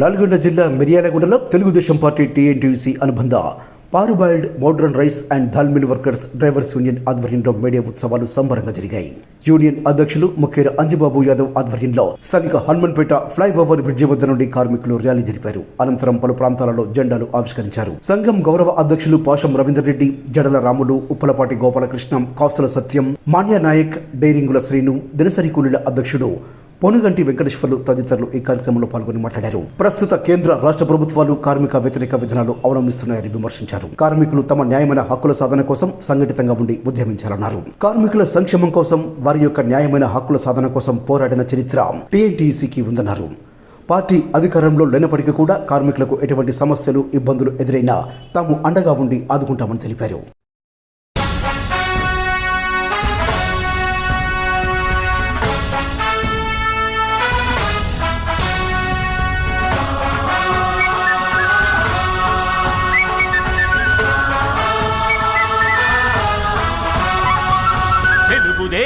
నల్గొండ జిల్లా మిర్యాలగూడలో Telugu Desam party TNTUC అనుబంధ parboiled modern rice and dal mill workers drivers union ఆధ్వర్యంలో మీడియా ఉత్సవాలు సంబరంగా జరిగాయి. యూనియన్ అధ్యక్షులు ముఖ్యర అంజిబాబు యాదవ్ ఆధ్వర్యంలో స్థానిక హనుమన్పేట ఫ్లైఓవర్ బ్రిడ్జి వద్ద నుండి కార్మికులు ర్యాలీ జరిపారు. అనంతరం పలు ప్రాంతాలలో జెండాలు ఆవిష్కరించారు. సంఘం గౌరవ అధ్యక్షులు పాషం రవీందర్ రెడ్డి జడల రాములు ఉప్పలపాటి గోపాలకృష్ణం కాసుల సత్యం మాన్య నాయక్ డైరింగుల శ్రీను దినసరి కూలీల అధ్యక్షుడు పొనుగంటి వెంకటేశ్వర్లు తదితరులు ఈ కార్యక్రమంలో పాల్గొని మాట్లాడారు. ప్రస్తుత కేంద్ర రాష్ట్ర ప్రభుత్వాలు కార్మిక వ్యతిరేక విధానాలు అవలంబిస్తున్నాయని విమర్శించారు. కార్మికులు తమ న్యాయమైన హక్కుల సాధన కోసం సంఘటితంగా ఉండి ఉద్యమించాలన్నారు. కార్మికుల సంక్షేమం కోసం వారి యొక్క న్యాయమైన హక్కుల సాధన కోసం పోరాడిన చరిత్ర టీఎన్టీసీకి ఉందన్నారు. పార్టీ అధికారంలో లేనప్పటికీ కూడా కార్మికులకు ఎటువంటి సమస్యలు ఇబ్బందులు ఎదురైనా తాము అండగా ఉండి ఆదుకుంటామని తెలిపారు.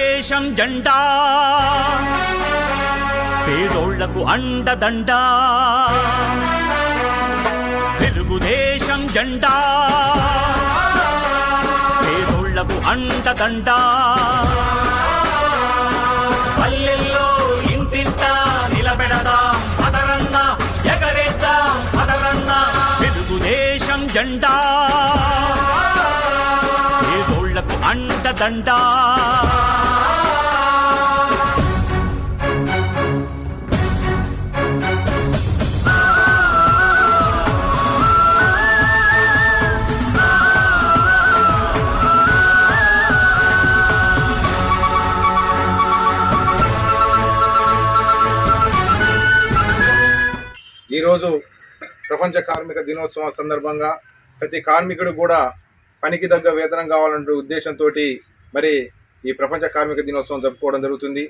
దేశం జెండా. పేదోళ్ళకు అండదండ. తెలుగుదేశం జెండా. పేదోళ్ళకు అండదండ. పల్లెల్లో ఇంటింట నిలబెడదాం పదరన్న ఎగరేద్దాం పదరన్న తెలుగుదేశం జెండా. పేదోళ్ళకు ఈరోజు ప్రపంచ కార్మిక దినోత్సవం సందర్భంగా ప్రతి కార్మికుడు కూడా పనికి తగ్గ వేతనం కావాలంటే ఉద్దేశంతో మరి ఈ ప్రపంచ కార్మిక దినోత్సవం జరుపుకోవడం జరుగుతుంది.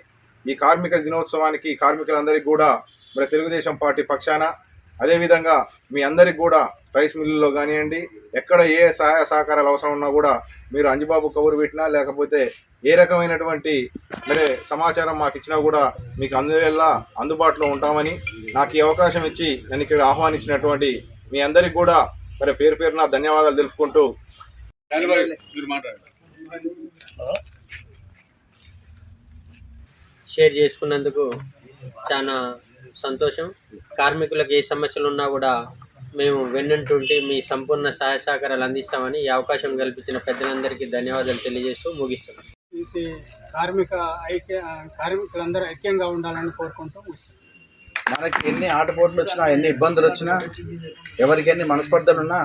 ఈ కార్మిక దినోత్సవానికి కార్మికులందరికీ కూడా మరి తెలుగుదేశం పార్టీ పక్షాన అదేవిధంగా మీ అందరికి కూడా రైస్ మిల్లుల్లో కానివ్వండి ఎక్కడ ఏ సహాయ సహకారాలు అవసరం ఉన్నా కూడా మీరు అంజిబాబు కబురు పెట్టినా లేకపోతే ఏ రకమైనటువంటి మరి సమాచారం మాకు ఇచ్చినా కూడా మీకు అందువల్ల అందుబాటులో ఉంటామని నాకు ఈ అవకాశం ఇచ్చి నన్ను ఇక్కడ ఆహ్వానించినటువంటి మీ అందరికి కూడా మరి పేరు పేరున ధన్యవాదాలు తెలుపుకుంటూ షేర్ చేసుకున్నందుకు చాలా సంతోషం. కార్మికులకు ఏ సమస్యలు ఉన్నా కూడా మేము వెన్నంటుండి మీ సంపూర్ణ సహాయ సహకారాలు అందిస్తామని ఈ అవకాశం కల్పించిన పెద్దలందరికీ ధన్యవాదాలు తెలియజేస్తూ ముగిస్తున్నాం. కార్మిక ఐక్య కార్మికులందరూ ఐక్యంగా ఉండాలని కోరుకుంటూ ముగిస్తున్నాం. మనకి ఎన్ని ఆటపోట్లు వచ్చినా ఎన్ని ఇబ్బందులు వచ్చినా ఎవరికి ఎన్ని మనస్పర్ధలు ఉన్నా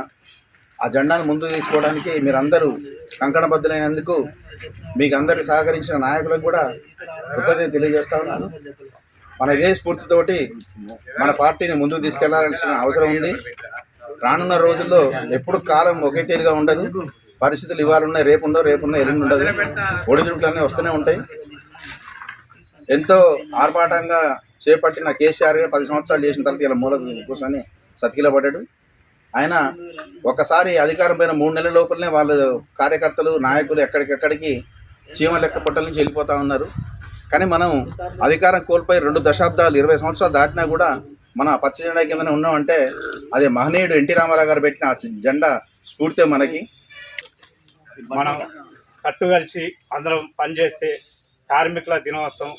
ఆ జెండాను ముందు తీసుకోవడానికి మీరందరూ కంకణబద్ధులైనందుకు మీకు అందరికి సహకరించిన నాయకులకు కూడా కృతజ్ఞత తెలియజేస్తా ఉన్నాను. మన ఇదే స్ఫూర్తితోటి మన పార్టీని ముందుకు తీసుకెళ్ళాల్సిన అవసరం ఉంది. రానున్న రోజుల్లో ఎప్పుడు కాలం ఒకే తీరుగా ఉండదు. పరిస్థితులు ఇవాళ రేపుండో రేపు ఉండవు రేపు ఉన్నాయి ఎల్లుండి ఉండదు ఒడిదుడుకులన్నీ వస్తూనే ఉంటాయి. ఎంతో ఆర్భాటంగా చేపట్టిన కేసీఆర్ గారు పది సంవత్సరాలు చేసిన తర్వాత ఇలా మూల కూర్చొని సతికిల పడ్డాడు ఆయన ఒకసారి అధికారం పైన మూడు నెలల లోపలనే వాళ్ళు కార్యకర్తలు నాయకులు ఎక్కడికెక్కడికి చీమ లెక్క పుట్టల నుంచి వెళ్ళిపోతూ ఉన్నారు. కానీ మనం అధికారం కోల్పోయి రెండు దశాబ్దాలు ఇరవై సంవత్సరాలు దాటినా కూడా మన పచ్చ జెండా కిందనే ఉన్నామంటే అది మహనీయుడు ఎన్టీ రామారావు గారు పెట్టిన ఆ జెండా స్ఫూర్తే మనకి. మనం కట్టుకలిసి అందరం పనిచేస్తే కార్మికుల దినోత్సవం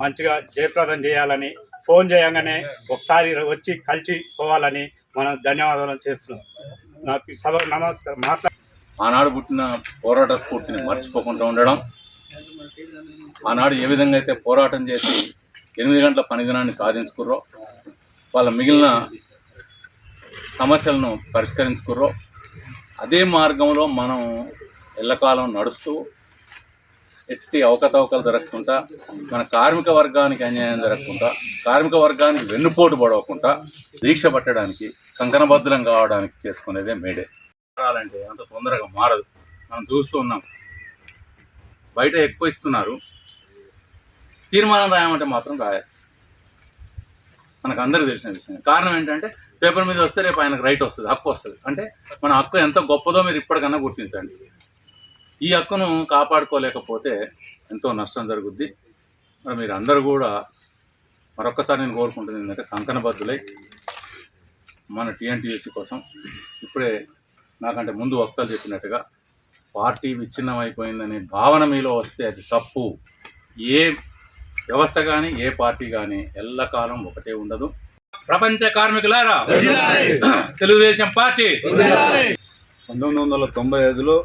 మంచిగా జయప్రదం చేయాలని ఫోన్ చేయగానే ఒకసారి వచ్చి కలిసి పోవాలని మనం ధన్యవాదాలు చేస్తున్నాం. నాకు సభ నమస్కారం మాట్లా ఆనాడు పుట్టిన పోరాట స్ఫూర్తిని మర్చిపోకుండా ఉండడం ఆనాడు ఏ విధంగా అయితే పోరాటం చేసి ఎనిమిది గంటల పని దినాన్ని సాధించుకుర్రో వాళ్ళ మిగిలిన సమస్యలను పరిష్కరించుకుర్రో అదే మార్గంలో మనం ఎల్లకాలం నడుస్తూ ఎట్టి అవకతవకలు జరగకుండా మన కార్మిక వర్గానికి అన్యాయం జరగకుండా కార్మిక వర్గానికి వెన్నుపోటు పడవకుండా దీక్ష పట్టడానికి కంకణబద్ధులం కావడానికి చేసుకునేదే మేడే. మారాలంటే అంత తొందరగా మారదు. మనం చూస్తూ ఉన్నాం. బయట ఎక్కువ ఇస్తున్నారు. తీర్మానం రాయమంటే మాత్రం రాయాలి. మనకు అందరికీ తెలిసిన విషయం. కారణం ఏంటంటే పేపర్ మీద వస్తే రేపు ఆయనకు రైట్ వస్తుంది హక్కు వస్తుంది. అంటే మన హక్కు ఎంత గొప్పదో మీరు ఇప్పటికన్నా గుర్తించండి. ఈ హక్కును కాపాడుకోలేకపోతే ఎంతో నష్టం జరుగుద్ది. మరి మీరు అందరూ కూడా మరొక్కసారి నేను కోరుకుంటుంది ఏంటంటే కంకణబద్దులై మన టీఎన్టీఎస్సీ కోసం ఇప్పుడే నాకంటే ముందు వక్తలు చెప్పినట్టుగా పార్టీ విచ్ఛిన్నం అయిపోయిందనే భావన మీలో వస్తే అది తప్పు. ఏ వ్యవస్థ కానీ ఏ పార్టీ కానీ ఎల్లకాలం ఒకటే ఉండదు. ప్రపంచ కార్మికులారా? తెలుగుదేశం పార్టీ. పంతొమ్మిది వందల తొంభై ఐదులో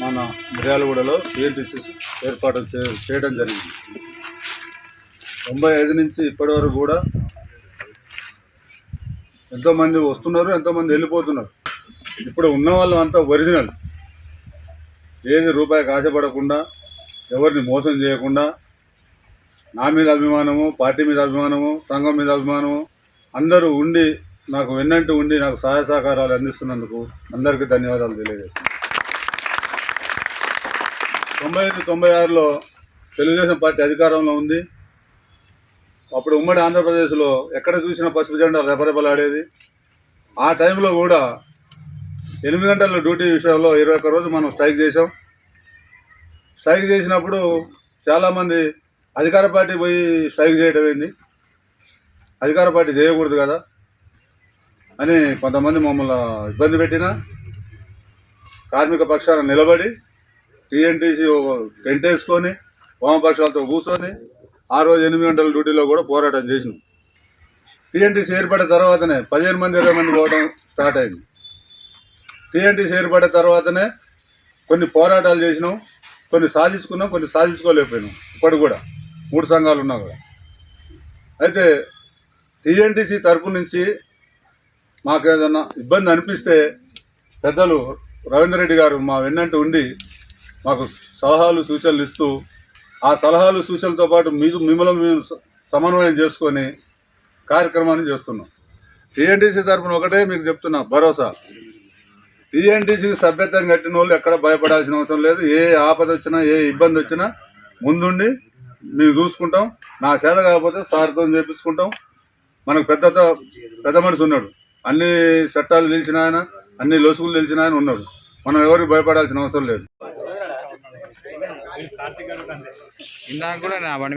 మన మిర్యాలగూడలో సిఎన్టీసీ ఏర్పాటు చే- చేయడం జరిగింది. తొంభై ఐదు నుంచి ఇప్పటి వరకు కూడా ఎంతోమంది వస్తున్నారు ఎంతోమంది వెళ్ళిపోతున్నారు. ఇప్పుడు ఉన్న వాళ్ళు అంతా ఒరిజినల్. ఏది రూపాయికి ఆశపడకుండా ఎవరిని మోసం చేయకుండా నా మీద అభిమానము పార్టీ మీద అభిమానము సంఘం మీద అభిమానము అందరూ ఉండి నాకు వెన్నంటూ ఉండి నాకు సహాయ సహకారాలు అందిస్తున్నందుకు అందరికీ ధన్యవాదాలు తెలియజేస్తున్నాను. తొంభై ఐదు తొంభై ఆరులో తెలుగుదేశం పార్టీ అధికారంలో ఉంది. అప్పుడు ఉమ్మడి ఆంధ్రప్రదేశ్లో ఎక్కడ చూసినా పసుపు జెండా రెపరెపలాడేది. ఆ టైంలో కూడా ఎనిమిది గంటల డ్యూటీ విషయంలో ఇరవై ఒక్క రోజు మనం స్ట్రైక్ చేసాం స్ట్రైక్ చేసినప్పుడు చాలామంది అధికార పార్టీ పోయి స్ట్రైక్ చేయటం ఏంది? అధికార పార్టీ చేయకూడదు కదా? అని కొంతమంది మమ్మల్ని ఇబ్బంది పెట్టిన కార్మిక పక్షాన నిలబడి టీఎన్టీసీ టెంట్ వేసుకొని వామపక్షాలతో కూర్చొని ఆ రోజు ఎనిమిది గంటల డ్యూటీలో కూడా పోరాటం చేసినాం. టీఎన్టీసీ ఏర్పడిన తర్వాతనే పదిహేను మంది ఇరవై మంది పోవడం స్టార్ట్ అయింది. టీఎన్టీసీ ఏర్పడిన తర్వాతనే కొన్ని పోరాటాలు చేసినాం. కొన్ని సాధించుకున్నాం కొన్ని సాధించుకోలేకపోయినాం. ఇప్పటికి కూడా మూడు సంఘాలు ఉన్నా కూడా. అయితే టీఎన్టీసీ తరపు నుంచి మాకు ఏదన్నా ఇబ్బంది అనిపిస్తే పెద్దలు రవీందర్ రెడ్డి గారు మా వెన్నంటి ఉండి మాకు సలహాలు సూచనలు ఇస్తూ ఆ సలహాలు సూచనలతో పాటు మీరు మిమ్మల్ని మేము సమన్వయం చేసుకొని కార్యక్రమాన్ని చేస్తున్నాం. టీఎన్టీసీ తరఫున ఒకటే మీకు చెప్తున్నా భరోసా. టీఎన్టీసీకి సభ్యత్వం కట్టిన వాళ్ళు ఎక్కడ భయపడాల్సిన అవసరం లేదు. ఏ ఆపద వచ్చినా ఏ ఇబ్బంది వచ్చినా ముందుండి మేము చూసుకుంటాం. నా సేద కాకపోతే సార్తో చేపించుకుంటాం. మనకు పెద్ద పెద్ద మనిషి ఉన్నాడు. అన్ని చట్టాలు తెలిసిన ఆయన అన్ని లొసుగులు తెలిసిన ఆయన ఉన్నాడు. మనం ఎవరికి భయపడాల్సిన అవసరం లేదు. ఇందాక కూడా నా పని